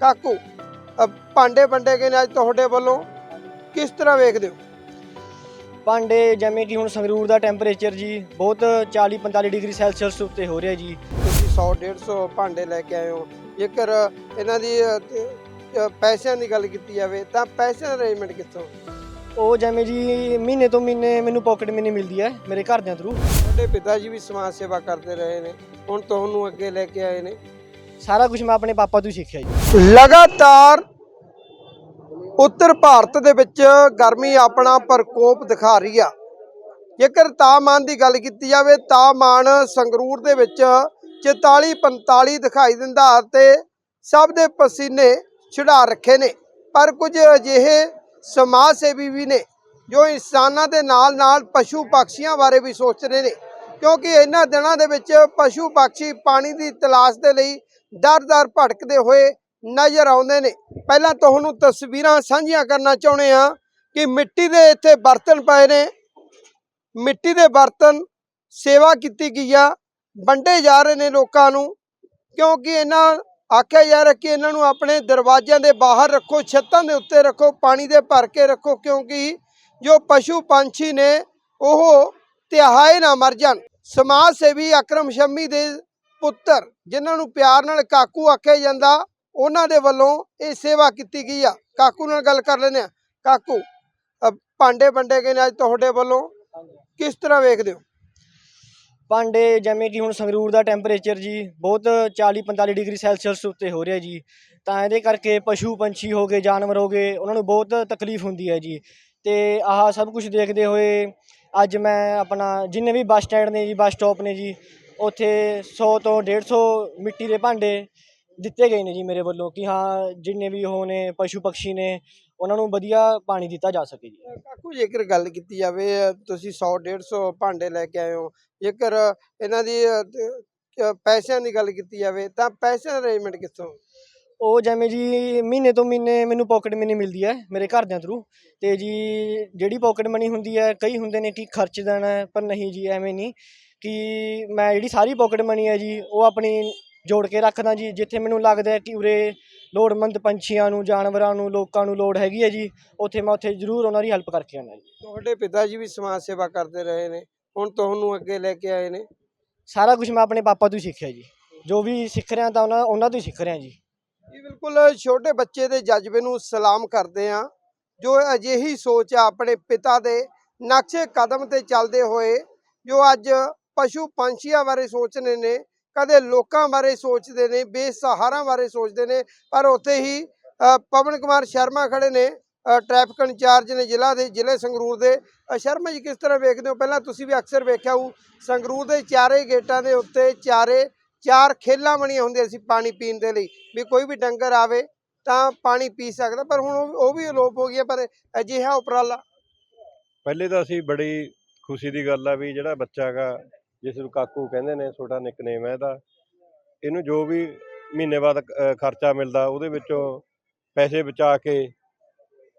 ਕਾਕੂ ਭਾਂਡੇ ਵੰਡੇ ਗਏ ਨੇ ਅੱਜ ਤੁਹਾਡੇ ਵੱਲੋਂ ਕਿਸ ਤਰ੍ਹਾਂ ਵੇਖਦੇ ਹੋ? ਭਾਂਡੇ ਜਿਵੇਂ ਕਿ ਹੁਣ ਸੰਗਰੂਰ ਦਾ ਟੈਂਪਰੇਚਰ ਜੀ ਬਹੁਤ 40 45 ਡਿਗਰੀ ਸੈਲਸੀਅਸ ਉੱਤੇ ਹੋ ਰਿਹਾ ਜੀ। ਤੁਸੀਂ 100 150 ਭਾਂਡੇ ਲੈ ਕੇ ਆਏ ਹੋ। ਜੇਕਰ ਇਹਨਾਂ ਦੀ ਪੈਸਿਆਂ ਦੀ ਗੱਲ ਕੀਤੀ ਜਾਵੇ ਤਾਂ ਪੈਸਿਆਂ ਦਾ ਅਰੇਂਜਮੈਂਟ ਕਿੱਥੋਂ ਉਹ ਜਿਵੇਂ ਜੀ ਮਹੀਨੇ ਤੋਂ ਮਹੀਨੇ ਮੈਨੂੰ ਪਾਕਟ ਮਨੀ ਮਿਲਦੀ ਹੈ ਮੇਰੇ ਘਰਦਿਆਂ ਥਰੂ ਤੁਹਾਡੇ ਪਿਤਾ ਜੀ ਵੀ ਸਮਾਜ ਸੇਵਾ ਕਰਦੇ ਰਹੇ ਨੇ ਹੁਣ ਤੁਹਾਨੂੰ ਅੱਗੇ ਲੈ ਕੇ ਆਏ ਨੇ। ਸਾਰਾ ਕੁਝ ਮੈਂ ਆਪਣੇ ਪਾਪਾ ਤੋਂ ਹੀ ਸਿੱਖਿਆ ਜੀ। ਲਗਾਤਾਰ ਉੱਤਰ ਭਾਰਤ ਦੇ ਵਿੱਚ ਗਰਮੀ ਆਪਣਾ ਪ੍ਰਕੋਪ ਦਿਖਾ ਰਹੀ ਆ। ਜੇਕਰ ਤਾਪਮਾਨ ਦੀ ਗੱਲ ਕੀਤੀ ਜਾਵੇ, ਤਾਪਮਾਨ ਸੰਗਰੂਰ ਦੇ ਵਿੱਚ 44 45 ਦਿਖਾਈ ਦਿੰਦਾ ਤੇ ਸਭ ਦੇ ਪਸੀਨੇ ਛੁਡਾ ਰੱਖੇ ਨੇ। ਪਰ ਕੁਝ ਅਜਿਹੇ ਸਮਾਜ ਸੇਵੀ ਵੀ ਨੇ, ਜੋ ਇਨਸਾਨਾਂ ਦੇ ਨਾਲ ਨਾਲ ਪਸ਼ੂ ਪੰਛੀਆਂ ਬਾਰੇ ਵੀ ਸੋਚ ਰਹੇ ਨੇ। ਕਿਉਂਕਿ ਇਹਨਾਂ ਦਿਨਾਂ ਦੇ ਵਿੱਚ ਪਸ਼ੂ ਪੰਛੀ ਪਾਣੀ ਦੀ ਤਲਾਸ਼ ਦੇ ਲਈ ਦਰ-ਦਰ ਭਟਕਦੇ ਹੋਏ ਨਜ਼ਰ ਆਉਂਦੇ ਨੇ। ਪਹਿਲਾਂ ਤੁਹਾਨੂੰ ਤਸਵੀਰਾਂ ਸਾਂਝੀਆਂ ਕਰਨਾ ਚਾਹੁੰਦੇ ਆ ਕਿ ਮਿੱਟੀ ਦੇ ਇੱਥੇ ਬਰਤਨ ਪਏ ਨੇ। ਮਿੱਟੀ ਦੇ ਬਰਤਨ ਸੇਵਾ ਕੀਤੀ ਗਈ ਆ, ਵੰਡੇ ਜਾ ਰਹੇ ਨੇ ਲੋਕਾਂ ਨੂੰ, ਕਿਉਂਕਿ ਇਹਨਾਂ ਆਖਿਆ ਜਾ ਰਿਹਾ ਕਿ ਇਹਨਾਂ ਨੂੰ ਆਪਣੇ ਦਰਵਾਜ਼ਿਆਂ ਦੇ ਬਾਹਰ ਰੱਖੋ, ਛੱਤਾਂ ਦੇ ਉੱਤੇ ਰੱਖੋ, ਪਾਣੀ ਦੇ ਭਰ ਕੇ ਰੱਖੋ, ਕਿਉਂਕਿ ਜੋ ਪਸ਼ੂ ਪੰਛੀ ਨੇ ਉਹ ਤਿਹਾਏ ਨਾ ਮਰ ਜਾਣ। ਸਮਾਜ ਸੇਵੀ ਅਕਰਮ ਸ਼ਮੀ ਦੇ ਪੁੱਤਰ, ਜਿਨ੍ਹਾਂ ਨੂੰ ਪਿਆਰ ਨਾਲ ਕਾਕੂ ਆਖਿਆ ਜਾਂਦਾ, ਉਹਨਾਂ ਦੇ ਵੱਲੋਂ ਇਹ ਸੇਵਾ ਕੀਤੀ ਗਈ ਆ। ਕਾਕੂ ਨਾਲ ਗੱਲ ਕਰ ਲੈਂਦੇ ਆ ਕਾਕੂ ਭਾਂਡੇ ਵੰਡੇ ਗਏ ਨੇ ਅੱਜ ਤੁਹਾਡੇ ਵੱਲੋਂ। ਕਿਸ ਤਰ੍ਹਾਂ ਵੇਖਦੇ ਹੋ? ਭਾਂਡੇ ਜਿਵੇਂ ਕਿ ਹੁਣ ਸੰਗਰੂਰ ਦਾ ਟੈਂਪਰੇਚਰ ਜੀ, ਬਹੁਤ 40 45 ਡਿਗਰੀ ਸੈਲਸੀਅਸ ਉੱਤੇ ਹੋ ਰਿਹਾ ਜੀ। ਤਾਂ ਇਹਦੇ ਕਰਕੇ ਪਸ਼ੂ ਪੰਛੀ ਹੋ ਗਏ, ਜਾਨਵਰ ਹੋ ਗਏ, ਉਹਨਾਂ ਨੂੰ ਬਹੁਤ ਤਕਲੀਫ ਹੁੰਦੀ ਹੈ ਜੀ। ਤੇ ਆਹ ਸਭ ਕੁਝ ਦੇਖਦੇ ਹੋਏ ਅੱਜ ਮੈਂ ਆਪਣਾ ਜਿੰਨੇ ਵੀ ਬੱਸ ਸਟੈਂਡ ਨੇ ਜੀ, ਬੱਸ ਸਟਾਪ ਨੇ ਜੀ ਉੱਥੇ 100 ਤੋਂ 150 ਮਿੱਟੀ ਦੇ ਭਾਂਡੇ ਦਿੱਤੇ ਗਏ ਨੇ ਜੀ ਮੇਰੇ ਵੱਲੋਂ ਕਿ ਹਾਂ ਜਿੰਨੇ ਵੀ ਉਹ ਨੇ ਪਸ਼ੂ ਪੰਛੀ ਨੇ ਉਹਨਾਂ ਨੂੰ ਵਧੀਆ ਪਾਣੀ ਦਿੱਤਾ ਜਾ ਸਕੇ ਜੀ। ਕਾਕੂ ਜੇਕਰ ਗੱਲ ਕੀਤੀ ਜਾਵੇ ਤੁਸੀਂ 100 150 ਭਾਂਡੇ ਲੈ ਕੇ ਆਏ ਹੋ ਜੇਕਰ ਇਹਨਾਂ ਦੀ ਪੈਸਿਆਂ ਦੀ ਗੱਲ ਕੀਤੀ ਜਾਵੇ ਤਾਂ ਪੈਸਿਆਂ ਦਾ ਅਰੇਂਜਮੈਂਟ ਕਿੱਥੋਂ? ਉਹ ਜਿਵੇਂ ਜੀ ਮਹੀਨੇ ਤੋਂ ਮਹੀਨੇ ਮੈਨੂੰ ਪਾਕਟ ਮਨੀ ਮਿਲਦੀ ਹੈ ਮੇਰੇ ਘਰਦਿਆਂ ਥਰੂ ਤੇ ਜੀ ਜਿਹੜੀ ਪਾਕਟ ਮਨੀ ਹੁੰਦੀ ਹੈ ਕਈ ਹੁੰਦੇ ਨੇ ਕਿ ਖਰਚ ਦੇਣਾ ਹੈ ਪਰ ਨਹੀਂ ਜੀ ਐਵੇਂ ਨਹੀਂ। ਕਿ ਮੈਂ ਜਿਹੜੀ ਸਾਰੀ ਪਾਕਟ ਮਨੀ ਹੈ ਜੀ ਉਹ ਆਪਣੀ ਜੋੜ ਕੇ ਰੱਖਦਾ ਜੀ ਜਿੱਥੇ ਮੈਨੂੰ ਲੱਗਦਾ ਹੈ ਕਿ ਉਰੇ ਲੋੜਵੰਦ ਪੰਛੀਆਂ ਨੂੰ ਜਾਨਵਰਾਂ ਨੂੰ ਲੋਕਾਂ ਨੂੰ ਲੋੜ ਹੈਗੀ ਹੈ ਜੀ ਉੱਥੇ ਮੈਂ ਉੱਥੇ ਜ਼ਰੂਰ ਉਹਨਾਂ ਦੀ ਹੈਲਪ ਕਰਕੇ ਆਉਣਾ ਜੀ। ਤੁਹਾਡੇ ਪਿਤਾ ਜੀ ਵੀ ਸਮਾਜ ਸੇਵਾ ਕਰਦੇ ਰਹੇ ਨੇ ਹੁਣ ਤੁਹਾਨੂੰ ਅੱਗੇ ਲੈ ਕੇ ਆਏ ਨੇ? ਸਾਰਾ ਕੁਝ ਮੈਂ ਆਪਣੇ ਪਾਪਾ ਤੋਂ ਸਿੱਖਿਆ ਜੀ। ਜੋ ਵੀ ਸਿੱਖ ਰਿਹਾ ਤਾਂ ਉਹਨਾਂ ਉਹਨਾਂ ਤੋਂ ਹੀ ਸਿੱਖ ਰਿਹਾ ਜੀ। ਇਹ ਬਿਲਕੁਲ ਛੋਟੇ ਬੱਚੇ ਦੇ ਜਜ਼ਬੇ ਨੂੰ ਸਲਾਮ ਕਰਦੇ ਆ ਜੋ ਅਜਿਹੀ ਸੋਚ ਆ ਆਪਣੇ ਪਿਤਾ ਦੇ ਨਕਸ਼ੇ ਕਦਮ ਤੇ ਚੱਲਦੇ ਹੋਏ ਜੋ ਅੱਜ ਪਸ਼ੂ ਪੰਛੀਆਂ ਬਾਰੇ ਸੋਚਦੇ ਨੇ ਕਦੇ ਲੋਕਾਂ ਬਾਰੇ ਸੋਚਦੇ ਨੇ ਬੇਸਹਾਰਾ ਬਾਰੇ ਸੋਚਦੇ ਨੇ ਪਰ ਉੱਥੇ ਹੀ ਪਵਨ ਕੁਮਾਰ ਸ਼ਰਮਾ ਖੜੇ ਨੇ ਅ, ਟ੍ਰੈਫਿਕ ਇੰਚਾਰਜ ਨੇ ਜ਼ਿਲ੍ਹਾ ਦੇ ਜ਼ਿਲ੍ਹੇ ਸੰਗਰੂਰ ਦੇ। ਸ਼ਰਮਾ ਜੀ ਕਿਸ ਤਰ੍ਹਾਂ ਵੇਖਦੇ ਹੋ? ਪਹਿਲਾਂ ਤੁਸੀਂ ਵੀ ਅਕਸਰ ਵੇਖਿਆ ਹੋਊ ਸੰਗਰੂਰ ਦੇ ਚਾਰੇ ਗੇਟਾਂ ਦੇ ਉੱਤੇ ਚਾਰੇ ਚਾਰ ਖੇਲਾਂ ਬਣੀਆਂ ਹੁੰਦੀਆਂ ਸੀ ਪਾਣੀ ਪੀਣ ਦੇ ਲਈ। ਵੀ ਕੋਈ ਵੀ ਡੰਗਰ ਆਵੇ ਤਾਂ ਪਾਣੀ ਪੀ ਸਕਦਾ ਪਰ ਹੁਣ ਉਹ ਉਹ ਵੀ ਅਲੋਪ ਹੋ ਗਿਆ ਪਰ ਅਜਿਹਾ ਉਪਰਾਲਾ। ਪਹਿਲੇ ਤਾਂ ਅਸੀਂ ਬੜੀ ਖੁਸ਼ੀ ਦੀ ਗੱਲ ਆ ਵੀ ਜਿਹੜਾ ਬੱਚਾ ਹੈਗਾ ਜਿਸ ਨੂੰ ਕਾਕੂ ਕਹਿੰਦੇ ਨੇ, ਛੋਟਾ ਨਿਕਨੇਮ ਹੈ ਇਹਦਾ, ਇਹਨੂੰ ਜੋ ਵੀ ਮਹੀਨੇ ਬਾਅਦ ਖਰਚਾ ਮਿਲਦਾ, ਉਹਦੇ ਵਿੱਚੋਂ ਪੈਸੇ ਬਚਾ ਕੇ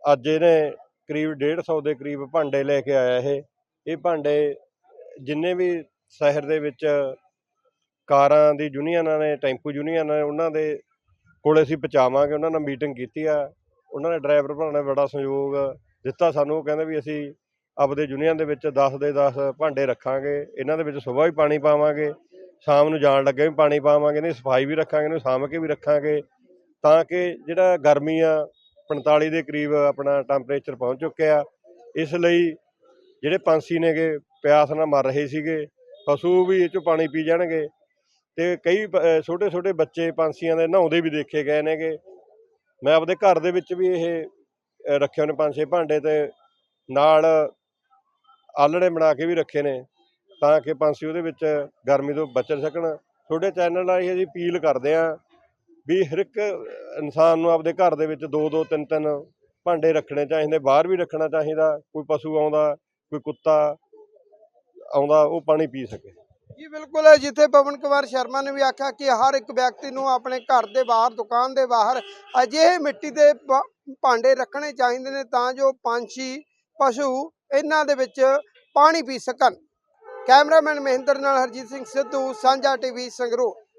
ਅੱਜ ਇਹਨੇ ਕਰੀਬ 150 ਦੇ ਕਰੀਬ ਭਾਂਡੇ ਲੈ ਕੇ ਆਇਆ ਇਹ। ਇਹ ਭਾਂਡੇ ਜਿੰਨੇ ਵੀ ਸ਼ਹਿਰ ਦੇ ਵਿੱਚ ਕਾਰਾਂ ਦੀ ਯੂਨੀਅਨਾਂ ਨੇ, ਟੈਂਪੂ ਯੂਨੀਅਨਾਂ ਨੇ, ਉਹਨਾਂ ਦੇ ਕੋਲੇ ਅਸੀਂ ਪਹੁੰਚਾਵਾਂਗੇ, ਉਹਨਾਂ ਨਾਲ ਮੀਟਿੰਗ ਕੀਤੀ ਆ। ਉਹਨਾਂ ਨੇ ਡਰਾਈਵਰ ਭਰਾ ਨੇ ਬੜਾ ਸਹਿਯੋਗ ਦਿੱਤਾ ਸਾਨੂੰ, ਉਹ ਕਹਿੰਦੇ ਵੀ ਅਸੀਂ ਆਪਦੇ ਯੂਨੀਅਨ ਦੇ ਵਿੱਚ 10 ਦੇ 10 ਭਾਂਡੇ ਰੱਖਾਂਗੇ, ਇਹਨਾਂ ਦੇ ਵਿੱਚ ਸਵੇਰ ਵੀ ਪਾਣੀ ਪਾਵਾਂਗੇ, ਸ਼ਾਮ ਨੂੰ ਜਾਣ ਲੱਗੇ ਵੀ ਪਾਣੀ ਪਾਵਾਂਗੇ ਇਹਦੀ ਸਫ਼ਾਈ ਵੀ ਰੱਖਾਂਗੇ ਇਹਨੂੰ ਸਾਂਭ ਕੇ ਵੀ ਰੱਖਾਂਗੇ, ਤਾਂ ਕਿ ਜਿਹੜਾ ਗਰਮੀ ਆ 45 ਦੇ ਕਰੀਬ ਆਪਣਾ ਟੈਂਪਰੇਚਰ ਪਹੁੰਚ ਚੁੱਕਿਆ ਇਸ ਲਈ ਜਿਹੜੇ ਪੰਛੀ ਨੇਗੇ, ਪਿਆਸ ਨਾਲ ਮਰ ਰਹੇ ਸੀਗੇ, ਪਸ਼ੂ ਵੀ ਇਹ ਚੋਂ ਪਾਣੀ ਪੀ ਜਾਣਗੇ, ਤੇ ਕਈ ਛੋਟੇ ਛੋਟੇ ਬੱਚੇ ਪੰਛੀਆਂ ਦੇ ਨਹਾਉਂਦੇ ਵੀ ਦੇਖੇ ਗਏ ਨੇਗੇ, ਮੈਂ ਆਪਦੇ ਘਰ ਦੇ ਵਿੱਚ ਵੀ ਇਹ ਰੱਖੇ ਹੋਏ ਨੇ ਪੰਜ ਛੇ ਭਾਂਡੇ ਤੇ ਨਾਲ ਆਲਣੇ ਬਣਾ ਕੇ ਵੀ ਰੱਖੇ ਨੇ ਤਾਂ ਕਿ ਪੰਛੀ ਉਹਦੇ ਵਿੱਚ ਗਰਮੀ ਤੋਂ ਬਚ ਸਕਣ। ਤੁਹਾਡੇ ਚੈਨਲ ਰਾਹੀਂ ਅਸੀਂ ਅਪੀਲ ਕਰਦੇ ਆਂ ਵੀ ਹਰ ਇੱਕ ਇਨਸਾਨ ਨੂੰ ਆਪਦੇ ਘਰ ਦੇ ਵਿੱਚ ਦੋ ਦੋ, ਤਿੰਨ ਤਿੰਨ ਭਾਂਡੇ ਰੱਖਣੇ ਚਾਹੀਦੇ, ਬਾਹਰ ਵੀ ਰੱਖਣਾ ਚਾਹੀਦਾ, ਕੋਈ ਪਸ਼ੂ ਆਉਂਦਾ, ਕੋਈ ਕੁੱਤਾ ਆਉਂਦਾ, ਉਹ ਪਾਣੀ ਪੀ ਸਕੇ। ਜੀ, ਬਿਲਕੁਲ ਜਿੱਥੇ ਪਵਨ ਕੁਮਾਰ ਸ਼ਰਮਾ ਨੇ ਵੀ ਆਖਿਆ ਕਿ ਹਰ ਇੱਕ ਵਿਅਕਤੀ ਨੂੰ ਆਪਣੇ ਘਰ ਦੇ ਬਾਹਰ, ਦੁਕਾਨ ਦੇ ਬਾਹਰ ਅਜਿਹੇ ਮਿੱਟੀ ਦੇ ਭਾਂਡੇ ਰੱਖਣੇ ਚਾਹੀਦੇ ਨੇ ਤਾਂ ਜੋ ਪੰਛੀ, ਪਸ਼ੂ ਇਹਨਾਂ ਦੇ ਵਿੱਚ ਪਾਣੀ ਪੀ ਸਕਣ। ਕੈਮਰਾਮੈਨ ਮਹਿੰਦਰ ਨਾਲ ਹਰਜੀਤ ਸਿੰਘ ਸਿੱਧੂ, ਸਾਂਝਾ ਟੀਵੀ ਸੰਗਰੂਰ।